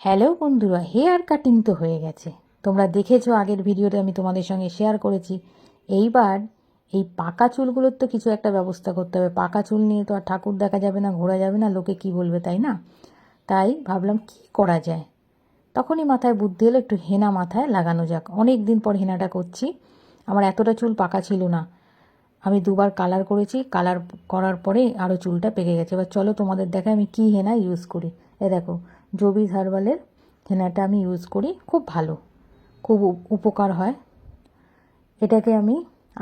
Hello বন্ধুরা, hair cutting তো হয়ে গেছে। তোমরা দেখেছ আগের ভিডিওতে আমি তোমাদের সঙ্গে শেয়ার করেছি। এইবার এই পাকা চুলগুলোর তো কিছু একটা ব্যবস্থা করতে হবে। পাকা চুল নিয়ে তো আর ঠাকুর দেখা যাবে না, ঘোরা যাবে না, লোকে কি বলবে, তাই না? তাই ভাবলাম কি করা যায়? তখনই মাথায় বুদ্ধি হলো একটু হেনা মাথায় লাগানো যাক। অনেক দিন পর হেনাটা করছি। আমার এতটা চুল পাকা ছিল না। আমি দুবার কালার করেছি কালার করার পরে আরও চুলটা পেকে গেছে। এবার চলো তোমাদের দেখে আমি কি হেনা ইউজ করি। এ দেখো জবি হার্বালের হেনাটা আমি ইউজ করি, খুব ভালো, খুব উপকার হয়। এটাকে আমি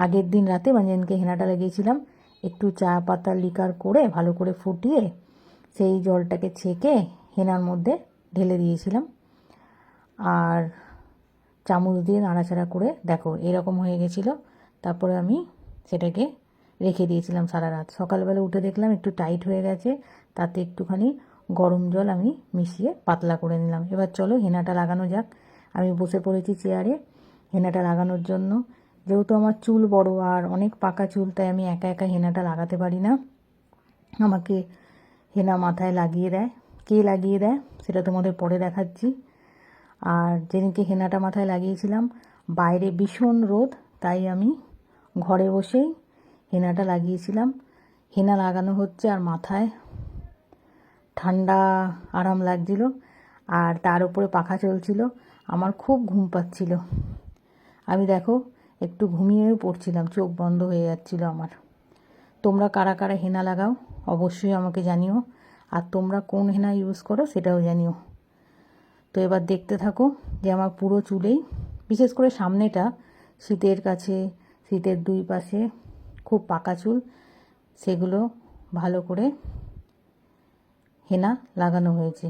আগের দিন রাতে মানে যেদিনকে হেনাটা লাগিয়েছিলাম, একটু চা পাতা লিকার করে ভালো করে ফুটিয়ে সেই জলটাকে ছেঁকে হেনার মধ্যে ঢেলে দিয়েছিলাম। আর চামচ দিয়ে নাড়াচাড়া করে, দেখো এরকম হয়ে গেছিল, তারপরে আমি সেটাকে রেখে দিয়েছিলাম সারা রাত। সকালবেলা উঠে দেখলাম একটু টাইট হয়ে গেছে, তাতে একটুখানি গরম জল আমি মিশিয়ে পাতলা করে নিলাম। এবার চলো হেনাটা লাগানো যাক। আমি বসে পড়েছি চেয়ারে। হেনাটা লাগানোর জন্য। যেহেতু আমার চুল বড় আর অনেক পাকা চুল, তাই আমি একা একা হেনাটা লাগাতে পারি না। আমাকে হেনা মাথায় লাগিয়ে দেয়। কে লাগিয়ে দেয় সেটা তোমাদের পরে দেখাচ্ছি। আর যেদিনকে হেনাটা মাথায় লাগিয়েছিলাম, বাইরে ভীষণ রোদ, তাই আমি ঘরে বসেই হেনাটা লাগিয়েছিলাম। হেনা লাগানো হচ্ছে আর মাথায় ঠান্ডা আরাম লাগছিল আর তার উপরে পাখা চলছিল। আমার খুব ঘুম পাচ্ছিল। আমি দেখো, একটু ঘুমিয়েও পড়ছিলাম, চোখ বন্ধ হয়ে যাচ্ছিল আমার। তোমরা কারা কারা হেনা লাগাও, অবশ্যই আমাকে জানিও। আর তোমরা কোন হেনা ইউজ করো, সেটাও জানিও। তো এবার দেখতে থাকো যে আমার পুরো চুলেই, বিশেষ করে সামনেটা, শীতের কাছে, শীতের দুই পাশে খুব পাকা চুল, সেগুলো ভালো করে হেনা লাগানো হয়েছে।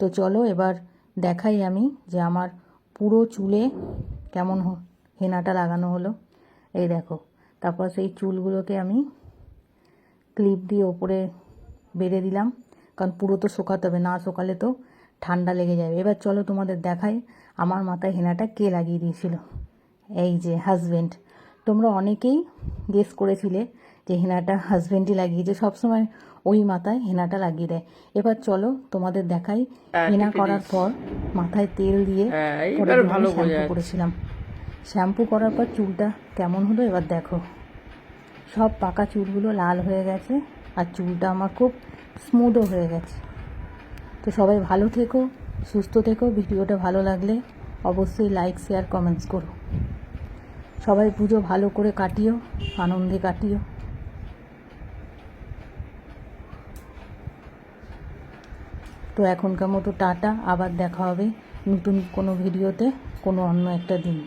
তো চলো এবার দেখাই আমি যে আমার পুরো চুলে কেমন হেনাটা লাগানো হলো। এই দেখো, তারপর সেই চুলগুলোকে আমি ক্লিপ দিয়ে ওপরে বেঁধে দিলাম, কারণ পুরো তো শোকাতে হবে, না শোকালে তো ঠান্ডা লেগে যাবে। এবার চলো তোমাদের দেখাই আমার মাথায় হেনাটা কে লাগিয়ে দিয়েছিল। এই যে হাজবেন্ড তোমরা অনেকেই গেস করেছিলে যে হেনাটা হাজবেন্ডই লাগিয়েছে সবসময় ওই মাথায় হেনাটা লাগিয়ে দেয়। এবার চলো তোমাদের দেখাই। হেনা করার পর মাথায় তেল দিয়ে হ্যাঁ, ভালো শ্যাম্পু করেছিলাম। শ্যাম্পু করার পর চুলটা কেমন হলো এবার দেখো। সব পাকা চুলগুলো লাল হয়ে গেছে আর চুলটা আমার খুব স্মুথও হয়ে গেছে। তো সবাই ভালো থেকো সুস্থ থেকো। ভিডিওটা ভালো লাগলে অবশ্যই লাইক শেয়ার কমেন্টস করো। সবাই পুজো ভালো করে কাটিও আনন্দে কাটিও। তো এখনকার মতো টাটা আবার দেখা হবে নতুন কোনো ভিডিওতে কোনো অন্য একটা দিন।